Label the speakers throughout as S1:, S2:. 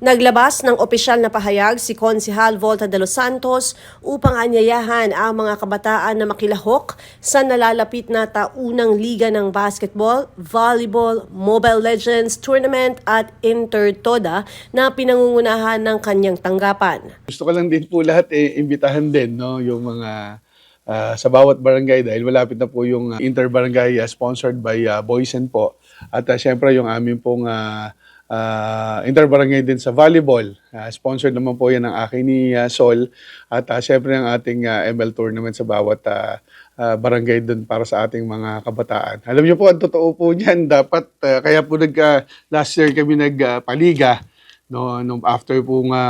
S1: Naglabas ng opisyal na pahayag si Konsihal Volta de los Santos upang anyayahan ang mga kabataan na makilahok sa nalalapit na taunang liga ng basketball, volleyball, Mobile Legends Tournament at Intertoda na pinangungunahan ng kanyang tanggapan.
S2: Gusto ko lang din po lahat eh, imbitahan din no, yung mga ah, sa bawat barangay dahil malapit na po yung ah, inter-barangay ah, sponsored by uh, Boysen po. At uh, syempre yung amin pong ah, ah, inter-barangay din sa volleyball. Ah, sponsored naman po yan ng akin ni ah, Sol. At uh, syempre ang ating ah, ML tournament sa bawat ah, ah, barangay dun para sa ating mga kabataan. Alam niyo po, ang totoo po niyan, dapat, ah, kaya po nag, ah, last year kami nagpaliga, no, nung after po nga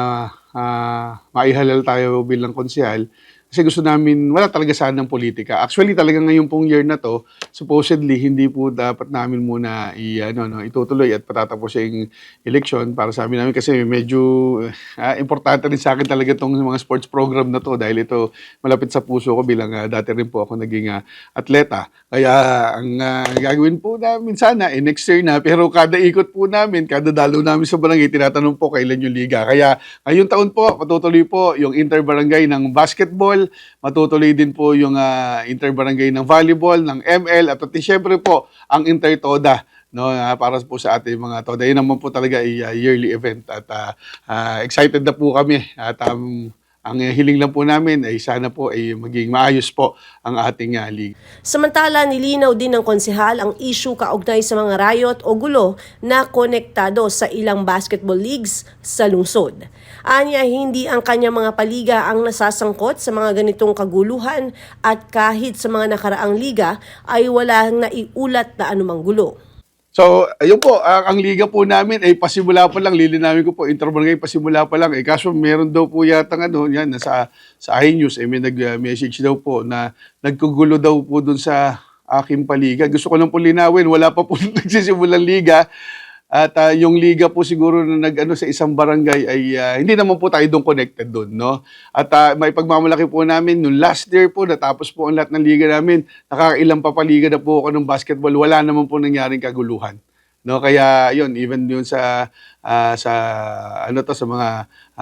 S2: ah, maihalal tayo bilang konsehal, kasi gusto namin, wala talaga sanang politika. Actually, talaga ngayong pong year na to, supposedly, hindi po dapat namin muna i, ano, no, itutuloy at patatapos yung election para sa amin namin kasi medyo ah, importante rin sa akin talaga itong mga sports program na to dahil ito malapit sa puso ko bilang ah, dati rin po ako naging ah, atleta. Kaya ang ah, gagawin po namin sana, eh, next year na, pero kada ikot po namin, kada dalo namin sa barangay, tinatanong po kailan yung liga. Kaya ngayong taon po, patutuloy po yung inter-barangay ng basketball, matutuloy din po yung ah, inter-barangay ng volleyball, ng ML, at pati syempre po ang inter-toda no para po sa ating mga toda. Yun naman po talaga ay ah, yearly event. At ah, ah, excited na po kami. At um, ang hiling lang po namin ay sana po ay maging maayos po ang ating uh, league.
S1: Samantala, nilinaw din ng konsehal ang issue kaugnay sa mga riot o gulo na konektado sa ilang basketball leagues sa lungsod. Anya, hindi ang kanyang mga paliga ang nasasangkot sa mga ganitong kaguluhan at kahit sa mga nakaraang liga ay walang naiulat na anumang gulo.
S2: So, ayun po, ang, ang liga po namin ay pasimula pa lang, lilinawin ko po, interbarangay pasimula pa lang. Eh, kaso meron daw po yata ano, yan, nasa, sa iNews, eh, may nag-message daw po na nagkugulo daw po dun sa aking paliga. Gusto ko lang po linawin, wala pa po nagsisimulang liga. At ah, yung liga po siguro na nag-ano sa isang barangay ay ah, hindi naman po tayo doon connected doon, no? At uh, may pagmamalaki po namin nung last year po natapos po ang lahat ng liga namin. Nakakailang papaliga na po ako ng basketball. Wala naman po nangyaring kaguluhan. No, kaya yun, even yun sa ah, sa ano to sa mga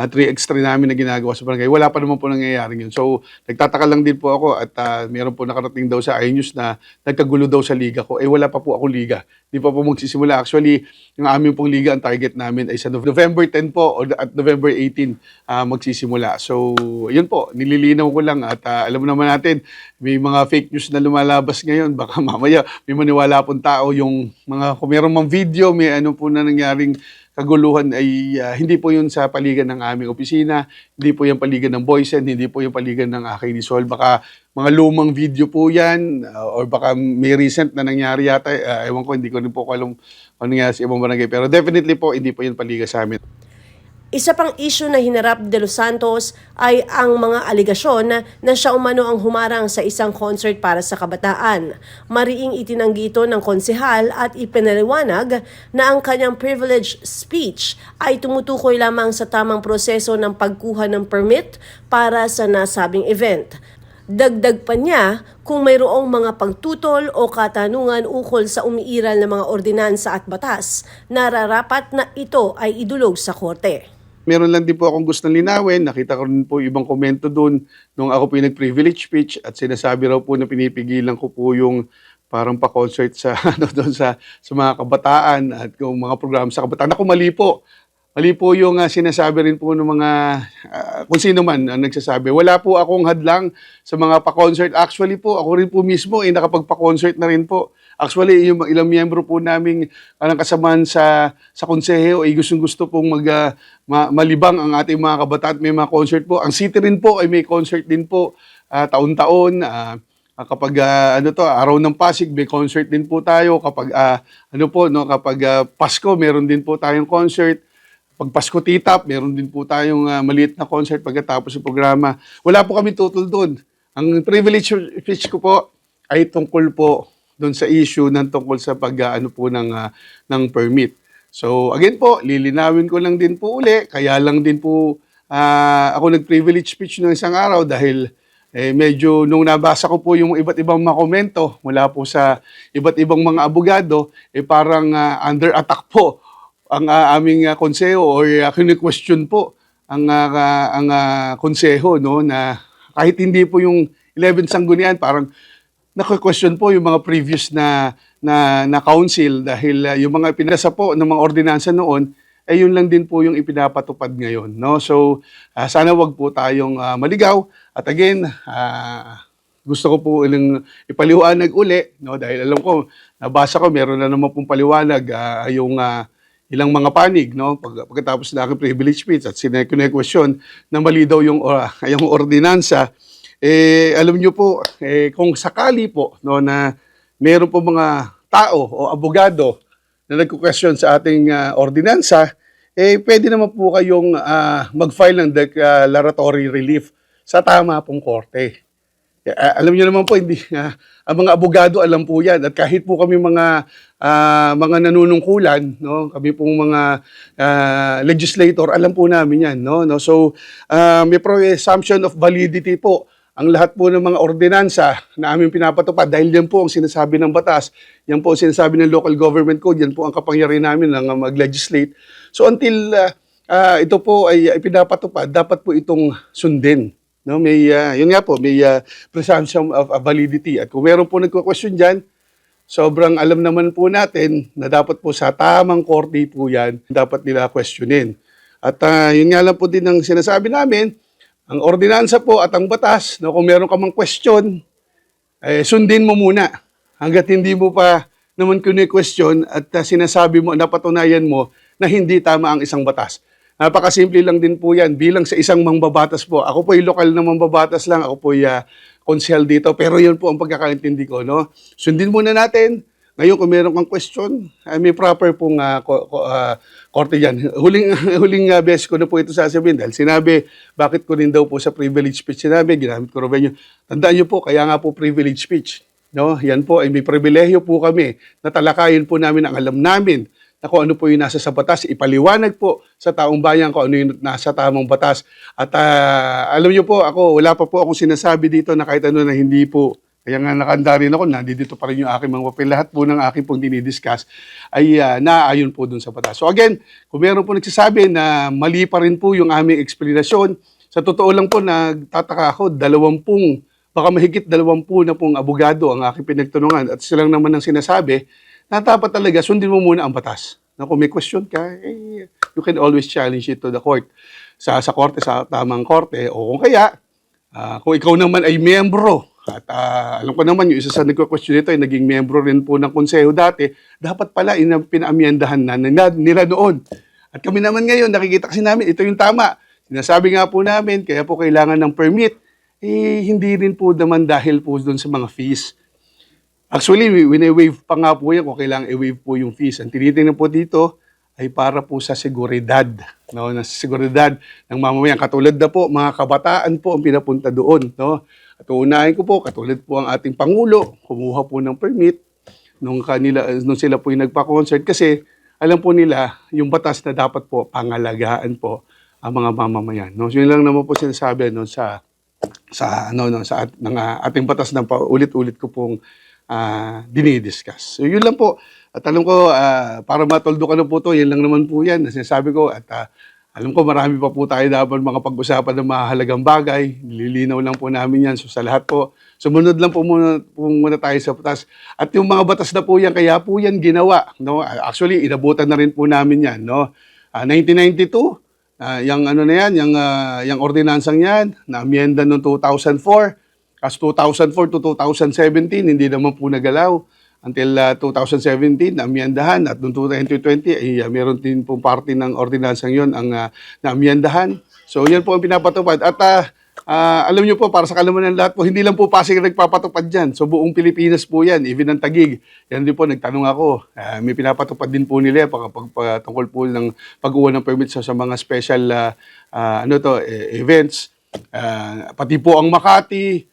S2: 3x3 namin na ginagawa sa barangay, wala pa naman po nangyayari yun. So, nagtataka lang din po ako at ah, meron po nakarating daw sa iNews na nagkagulo daw sa liga ko. Eh wala pa po ako liga. Di pa po magsisimula. Actually, yung aming pong liga, ang target namin ay sa November 10 po o at November 18 ah, magsisimula. So, yun po, nililinaw ko lang at ah, alam naman natin, may mga fake news na lumalabas ngayon. Baka mamaya may maniwala pong tao yung mga, kung meron mang video, may ano po na nangyaring kaguluhan ay ah, hindi po yun sa paligan ng aming opisina, hindi po yung paligan ng Boysen, hindi po yung paligan ng aking ni Sol. Baka mga lumang video po yan ah, or baka may recent na nangyari yata. Ah, ewan ko, hindi ko rin po alam kung ano nangyari sa ibang barangay. Pero definitely po, hindi po yun paliga sa amin.
S1: Isa pang issue na hinarap de Los Santos ay ang mga aligasyon na, na siya umano ang humarang sa isang concert para sa kabataan. Mariing itinanggi ito ng konsehal at ipinaliwanag na ang kanyang privilege speech ay tumutukoy lamang sa tamang proseso ng pagkuha ng permit para sa nasabing event. Dagdag pa niya kung mayroong mga pagtutol o katanungan ukol sa umiiral ng mga ordinansa at batas, nararapat na ito ay idulog sa korte.
S2: Meron lang din po akong gustong linawin. Nakita ko rin po ibang komento doon nung ako po yung nag-privilege speech at sinasabi raw po na pinipigilan ko po yung parang pa-concert sa ano doon sa sa mga kabataan at yung mga programa sa kabataan. Ako mali po. Mali po yung ah, sinasabi rin po ng mga ah, kung sino man ang nagsasabi. Wala po akong hadlang sa mga pa-concert. Actually po, ako rin po mismo ay nakapagpa-concert na rin po. Actually, yung ilang miyembro po naming anong kasamaan sa sa konseho ay gustong-gusto pong mag ah, ma- malibang ang ating mga kabataan at may mga concert po. Ang city rin po ay may concert din po ah, taon-taon. Ah, kapag ah, ano to, araw ng Pasig, may concert din po tayo. Kapag ah, ano po, no, kapag ah, Pasko, meron din po tayong concert. Pag Pasko Titap, meron din po tayong ah, maliit na concert pagkatapos ng programa. Wala po kami tutol doon. Ang privilege speech ko po ay tungkol po doon sa issue ng tungkol sa pag ah, po ng ah, ng permit. So again po, lilinawin ko lang din po uli, kaya lang din po ah, ako nag-privilege speech ng isang araw dahil eh, medyo nung nabasa ko po yung iba't ibang mga komento mula po sa iba't ibang mga abogado, eh parang ah, under attack po ang ah, aming uh, konseho or uh, question po ang ah, ah, ang ah, konseho no na kahit hindi po yung 11 sanggunian parang nako-question po yung mga previous na na, na council dahil ah, yung mga pinasa po ng mga ordinansa noon eh yun lang din po yung ipinapatupad ngayon no? So ah, sana wag po tayong ah, maligaw at again ah, gusto ko po ilang ipaliwanag uli no? Dahil alam ko nabasa ko meron na naman pong paliwanag ah, yung ah, ilang mga panig no pag, pagkatapos na aking privilege speech at sinekune-question na mali daw yung ah, yung ordinansa eh alam niyo po eh, kung sakali po no na meron po mga tao o abogado na nagko-question sa ating ah, ordinansa eh pwede naman po kayong ah, mag-file ng declaratory relief sa tama pong korte. Ah, alam niyo naman po hindi ah, ang mga abogado alam po 'yan at kahit po kami mga ah, mga nanunungkulan no kami pong mga ah, legislator alam po namin 'yan no no so ah, may presumption of validity po ang lahat po ng mga ordinansa na aming pinapatupad dahil yan po ang sinasabi ng batas, yan po ang sinasabi ng local government code, yan po ang kapangyarihan namin ng uh, mag-legislate. So until uh, uh, ito po ay ay pinapatupad, dapat po itong sundin. No, may uh, yun nga po, may uh, presumption of validity. At kung meron po nagko-question diyan, sobrang alam naman po natin na dapat po sa tamang korte po yan, dapat nila questionin. At uh, yun nga lang po din ang sinasabi namin, ang ordinansa po at ang batas, no, kung meron ka mang question, eh, sundin mo muna. Hanggat hindi mo pa naman kune-question at uh, sinasabi mo, napatunayan mo na hindi tama ang isang batas. Napakasimple lang din po yan. Bilang sa isang mangbabatas po, ako po ay lokal na mangbabatas lang, ako po ay uh, dito, pero yun po ang pagkakaintindi ko. No? Sundin muna natin. Ngayon, kung meron kang question, ay may proper pong uh, ko, ko, uh, korte yan. Huling, huling uh, beses ko na po ito sasabihin dahil sinabi, bakit ko rin daw po sa privilege speech sinabi, ginamit ko rin yun. Tandaan niyo po, kaya nga po privilege speech. No? Yan po, ay may pribilehyo po kami na talakayin po namin ang alam namin na kung ano po yung nasa sa batas, ipaliwanag po sa taong bayan kung ano yung nasa tamang batas. At ah, alam niyo po, ako, wala pa po akong sinasabi dito na kahit ano na hindi po kaya nga nakanda rin ako, nandito pa rin yung aking mga papel. Lahat po ng aking pong dinidiscuss ay uh, naaayon po dun sa batas. So again, kung meron po nagsasabi na mali pa rin po yung aming eksplanasyon, sa totoo lang po, nagtataka ako, dalawampung, baka mahigit dalawampu na pong abogado ang aking pinagtanungan at silang naman ang sinasabi na dapat talaga sundin mo muna ang batas. Na kung may question ka, eh, you can always challenge it to the court. Sa, sa korte, sa tamang korte, o kung kaya, ah, kung ikaw naman ay miyembro at ah, alam ko naman, yung isa sa nagko-question nito ay naging miyembro rin po ng konseho dati, dapat pala ina, pinaamyendahan na nila, nila noon. At kami naman ngayon, nakikita kasi namin, ito yung tama. Sinasabi nga po namin, kaya po kailangan ng permit. Eh, hindi rin po naman dahil po doon sa mga fees. Actually, wine-waive pa nga po yan kung kailangan i-waive po yung fees. Ang tinitingnan po dito ay para po sa seguridad. No? Na seguridad ng mamamayan. Katulad na po, mga kabataan po ang pinapunta doon. No? At uunahin ko po, katulad po ang ating Pangulo, kumuha po ng permit nung, kanila, nung sila po yung nagpa-concert kasi alam po nila yung batas na dapat po pangalagaan po ang mga mamamayan. No? So yun lang naman po sinasabi no, sa sa ano no sa at, ng ah, ating batas na paulit-ulit ko pong ah, dinidiscuss. So yun lang po. At alam ko ah, para matoldo ka na po to, yun lang naman po yan na sinasabi ko at ah, alam ko marami pa po tayo dapat mga pag-usapan ng mahalagang bagay. Nililinaw lang po namin yan. So sa lahat po, sumunod lang po muna, po muna tayo sa batas. At yung mga batas na po yan, kaya po yan ginawa. No? Actually, inabutan na rin po namin yan. No? Ah, 1992, Ah, yung ano na yan, yung, ah, yung ordinansang yan, na amyenda noong 2004. As 2004 to 2017, hindi naman po nagalaw. Until ah, 2017, naamyendahan. At noong 2020, ay ah, meron din po party ng ordinansang yon ang uh, naamyendahan. So yan po ang pinapatupad. At ah, ah, alam niyo po, para sa kalaman ng lahat po, hindi lang po Pasig nagpapatupad dyan. So buong Pilipinas po yan, even ang Tagig. Yan din po, nagtanong ako. Ah, may pinapatupad din po nila pag, pag, tungkol po ng pag-uwa ng permit sa, sa mga special ah, ah, ano to, eh, events. Ah, pati po ang Makati,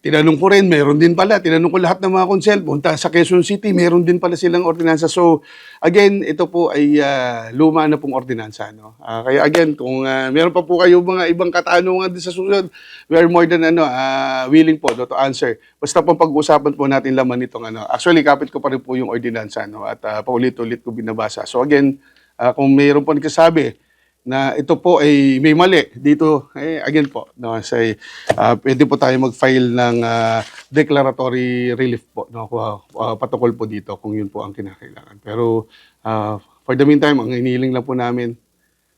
S2: tinanong ko rin, meron din pala. Tinanong ko lahat ng mga konsel. Punta sa Quezon City, meron din pala silang ordinansa. So, again, ito po ay ah, luma na pong ordinansa. No? Ah, kaya again, kung ah, meron pa po kayo mga ibang katanungan din sa susunod, we are more than ano, ah, willing po no, to answer. Basta po pag-usapan po natin laman nitong ano. Actually, kapit ko pa rin po yung ordinansa no, at ah, paulit-ulit ko binabasa. So again, Ah, kung mayroon po nagsasabi na ito po ay may mali dito, eh, again po, no, say, ah, pwede po tayo mag-file ng ah, declaratory relief po, no, uh, patungkol po dito kung yun po ang kinakailangan. Pero ah, for the meantime, ang iniling lang po namin,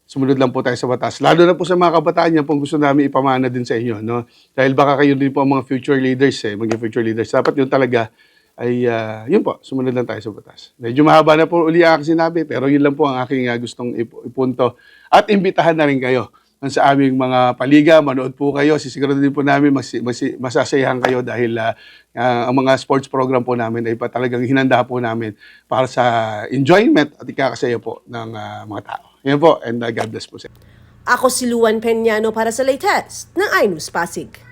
S2: sumunod lang po tayo sa batas. Lalo na po sa mga kabataan yan, kung gusto namin ipamana din sa inyo. No? Dahil baka kayo din po ang mga future leaders, eh, maging future leaders. Dapat yun talaga ay, ah, yun po, sumunod lang tayo sa batas. Medyo mahaba na po uli ang aking sinabi, pero yun lang po ang aking ah, gustong ip- ipunto. At imbitahan na rin kayo sa aming mga paliga, manood po kayo. Sisiguro din po namin mas, mas, masasayahan kayo dahil ah, ah, ang mga sports program po namin ay pa talagang hinanda po namin para sa enjoyment at ikakasaya po ng ah, mga tao. Yan po, and ah, God bless po sa
S1: Ako si Luan Peñano para sa latest ng iNews Pasig.